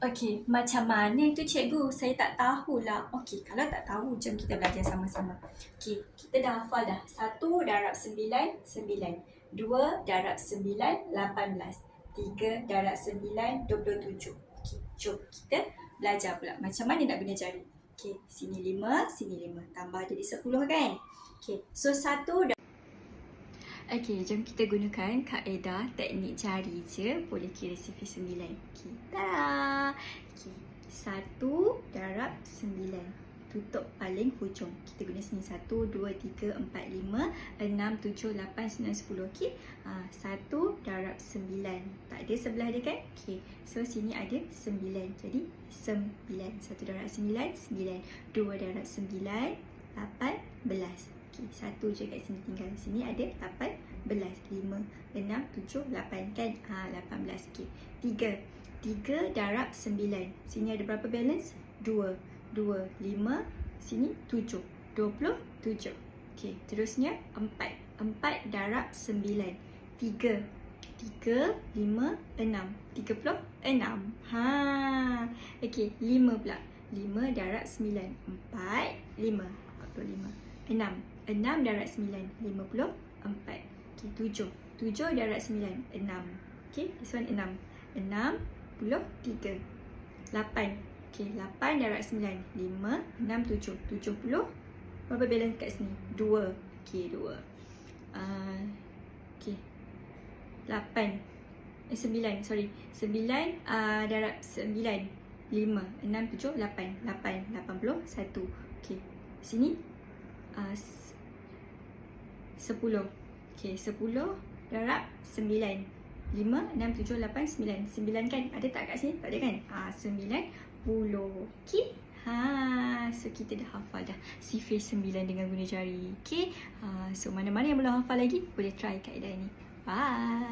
Okey, macam mana tu cikgu? Saya tak tahulah. Okey, kalau tak tahu, jom kita belajar sama-sama. Okey, kita dah hafal dah. Satu darab sembilan, sembilan. Dua darab sembilan, lapan belas. Tiga darab sembilan, dua puluh tujuh. Okey, jom kita belajar pula. Macam mana nak guna jari? Okey, sini lima, sini lima. Tambah jadi sepuluh kan? Okey, so satu darab Okey, jom kita gunakan kaedah teknik jari je boleh kira sifir sembilan. Okey, tada! Satu darab sembilan. Tutup paling hujung. Kita guna sini satu, dua, tiga, empat, lima, enam, tujuh, lapan, sembilan, sepuluh. Okey, ha, satu darab sembilan. Tak ada sebelah dia kan? Okey, so sini ada sembilan. Jadi, sembilan. Satu darab sembilan, sembilan. Dua darab sembilan, lapan belas. Okey, satu je kat sini tinggal. Sini ada 18, 5, 6, 7, 8 kan? Ha, 18. Okey. 3. 3 darab 9. Sini ada berapa balance? 2. 2, 5. Sini 7. 27. Okey, terusnya 4. 4 darab 9. 3. 3, 5, 6. 36. Ha. Okey, 5 pula. 5 darab 9. 4, 5. 45. 6. 6 darab 9, 54. Okey, 7. 7 darab 9, 6. Okey, this one 6. 6 puluh 3. 8. Okey, 8 darab 9, 5, 6, 7. 70. Berapa balance kat sini? 2. Okey, 2. Uh, Okey. 8. Eh, 9, sorry. 9 uh, darab 9. 5, 6, 7, 8. 8, 81. Okey. Sini. Uh, Sepuluh. Okey, sepuluh darab sembilan. Lima, enam, tujuh, lapan, sembilan. Sembilan kan? Ada tak kat sini? Tak ada kan? Ah, sembilan puluh. Okey. Ha, so kita dah hafal dah sifir sembilan dengan guna jari. Okey. Ha, so mana-mana yang belum hafal lagi, boleh try kaedah ini. Bye.